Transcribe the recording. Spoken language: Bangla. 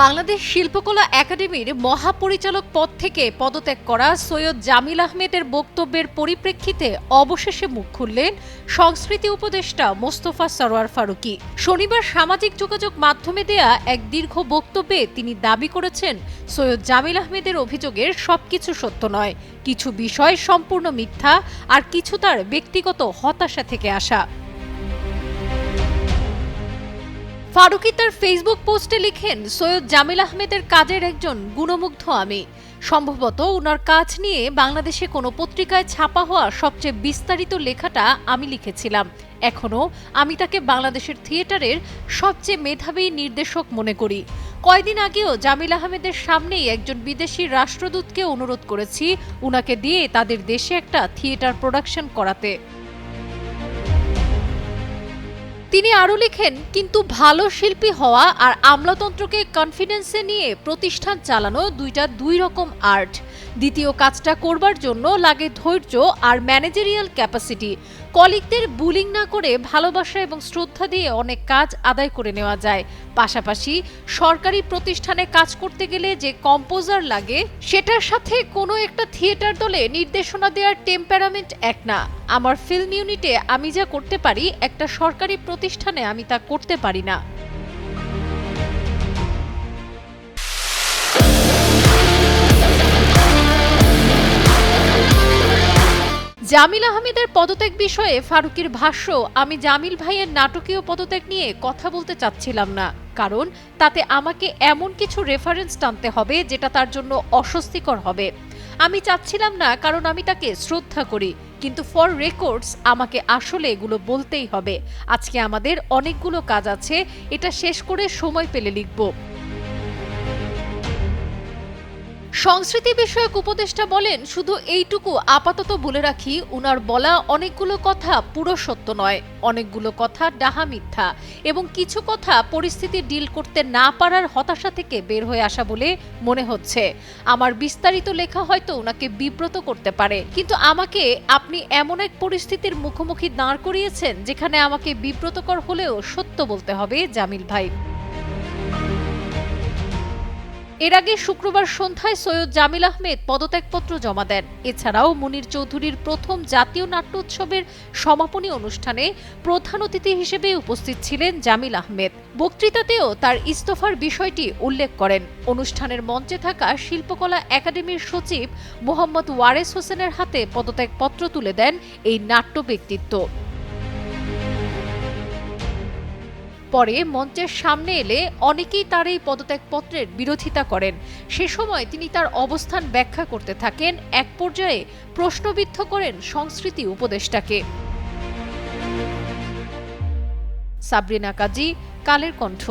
বাংলাদেশ শিল্পকলা একাডেমির মহাপরিচালক পদ থেকে পদত্যাগ করা সৈয়দ জামিল আহমেদের বক্তব্যের পরিপ্রেক্ষিতে অবশেষে মুখ খুললেন সংস্কৃতি উপদেষ্টা মোস্তফা সরোয়ার ফারুকি। শনিবার সামাজিক যোগাযোগ মাধ্যমে দেয়া এক দীর্ঘ বক্তব্যে তিনি দাবি করেছেন, সৈয়দ জামিল আহমেদের অভিযোগের সবকিছু সত্য নয়। কিছু বিষয় সম্পূর্ণ মিথ্যা আর কিছু তার ব্যক্তিগত হতাশা থেকে আসা। ফারুকি তার ফেসবুক পোস্টে লিখেন, সৈয়দ জামিল আহমেদের কাজের একজন গুণমুগ্ধ আমি। সম্ভবত ওনার কাজ নিয়ে বাংলাদেশে কোনো পত্রিকায় ছাপা হওয়া সবচেয়ে বিস্তারিত লেখাটা আমি লিখেছিলাম। এখনও আমি তাকে বাংলাদেশের থিয়েটারের সবচেয়ে মেধাবী নির্দেশক মনে করি। কয়দিন আগেও জামিল আহমেদের সামনেই একজন বিদেশি রাষ্ট্রদূতকে অনুরোধ করেছি উনাকে দিয়ে তাদের দেশে একটা থিয়েটার প্রোডাকশন করাতে। তিনি আরও লিখেন, কিন্তু ভালো শিল্পী হওয়া আর আমলাতন্ত্রকে কনফিডেন্সে নিয়ে প্রতিষ্ঠান চালানো দুইটা দুই রকম আর্ট দ্বিতীয় কাজটা করবার জন্য লাগে ধৈর্য আর ম্যানেজারিয়াল ক্যাপাসিটি কলিগদের বুলিং না করে ভালোবাসা এবং শ্রদ্ধা দিয়ে অনেক কাজ আদায় করে নেওয়া যায়। পাশাপাশি সরকারি প্রতিষ্ঠানে কাজ করতে গেলে যে কম্পোজার লাগে, সেটার সাথে কোনো একটা থিয়েটার দলে নির্দেশনা দেওয়ার টেম্পারামেন্ট এক না। আমার ফিল্ম ইউনিটে আমি যা করতে পারি, একটা সরকারি প্রতিষ্ঠানে আমি তা করতে পারি না। জামিল আহমেদের পদত্যাগ বিষয়ে ফারুকের ভাষ্য, আমি জামিল ভাইয়ের নাটকীয় পদত্যাগ নিয়ে কথা বলতে চাচ্ছিলাম না, কারণ তাতে আমাকে এমন কিছু রেফারেন্স টানতে হবে যেটা তার জন্য অস্বস্তিকর হবে। আমি চাচ্ছিলাম না, কারণ আমি তাকে শ্রদ্ধা করি। কিন্তু ফর রেকর্ডস আমাকে আসলে এগুলো বলতেই হবে। আজকে আমাদের অনেকগুলো কাজ আছে, এটা শেষ করে সময় পেলে লিখব। সংস্কৃতি বিষয়ক উপদেষ্টা বলেন, শুধু এইটুকু আপাতত বলে রাখি, উনার বলা অনেকগুলো কথা পুরো সত্য নয়। অনেকগুলো কথা ডাহা মিথ্যা এবং কিছু কথা পরিস্থিতি ডিল করতে না পারার হতাশা থেকে বের হয়ে আসা বলে মনে হচ্ছে। আমার বিস্তারিত লেখা হয়তো ওনাকে বিব্রত করতে পারে, কিন্তু আমাকে আপনি এমন এক পরিস্থিতির মুখোমুখি দাঁড় করিয়েছেন যেখানে আমাকে বিব্রতকর হলেও সত্য বলতে হবে জামিল ভাই। এর আগে শুক্রবার সন্ধ্যায় সৈয়দ জামিল আহমেদ পদত্যাগপত্র জমা দেন। এছাড়াও মুনির চৌধুরীর প্রথম জাতীয় নাট্য উৎসবের সমাপনী অনুষ্ঠানে প্রধান অতিথি হিসেবে উপস্থিত ছিলেন জামিল আহমেদ। বক্তৃতাতেও তার ইস্তফার বিষয়টি উল্লেখ করেন। অনুষ্ঠানের মঞ্চে থাকা শিল্পকলা একাডেমির সচিব মোহাম্মদ ওয়ারেস হোসেনের হাতে পদত্যাগপত্র তুলে দেন এই নাট্য ব্যক্তিত্ব পরে মঞ্চের সামনে এলে অনেকেই তার এই পদত্যাগপত্রের বিরোধিতা করেন। সে সময় তিনি তার অবস্থান ব্যাখ্যা করতে থাকেন, এক পর্যায়ে প্রশ্নবিদ্ধ করেন সংস্কৃতি উপদেষ্টাকে। সাবরিনা কাজী, কালের কণ্ঠ।